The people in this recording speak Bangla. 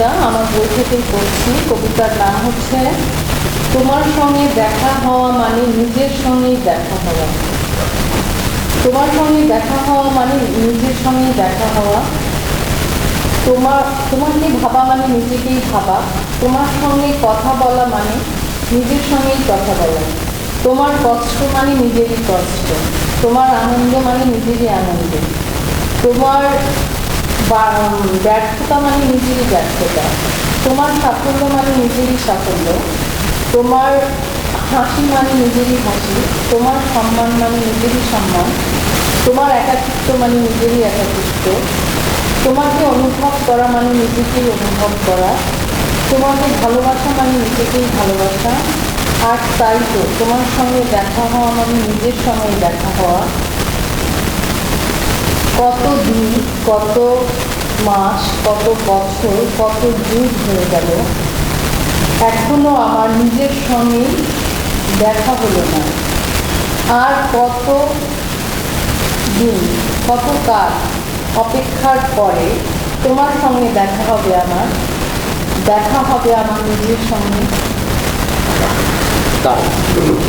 কবিতা, আমার বই থেকেই পড়ছি। কবিতার নাম হচ্ছে, তোমার সঙ্গে দেখা হওয়া মানে নিজের সঙ্গেই দেখা হওয়া। তোমার সঙ্গে দেখা হওয়া মানে নিজের সঙ্গেই দেখা হওয়া। তোমার তোমাকে ভাবা মানে নিজেকেই ভাবা। তোমার সঙ্গে কথা বলা মানে নিজের সঙ্গেই কথা বলা। তোমার কষ্ট মানে নিজেরই কষ্ট। তোমার আনন্দ মানে নিজেরই আনন্দ। তোমার ব্যর্থতা মানে নিজেরই ব্যর্থতা। তোমার সাফল্য মানে নিজেরই সাফল্য। তোমার হাসি মানে নিজেরই হাসি। তোমার সম্মান মানে নিজেরই সম্মান। তোমার একাকিত্ব মানে নিজেরই একাকিত্ব। তোমাকে অনুভব করা মানে নিজেকেই অনুভব করা। তোমাকে ভালোবাসা মানে নিজেকেই ভালোবাসা। আর তাই তো, তোমার সঙ্গে দেখা হওয়া মানে নিজের সঙ্গে দেখা হওয়া। কত দিন, কত মাস, কত বছর, কত যুগ হয়ে গেল, এখনও আমার নিজের সঙ্গেই দেখা হলো না। আর কত দিন, কত কাল অপেক্ষার পরে তোমার সঙ্গে দেখা হবে আমার, দেখা হবে আমার নিজের সঙ্গে। দারুণ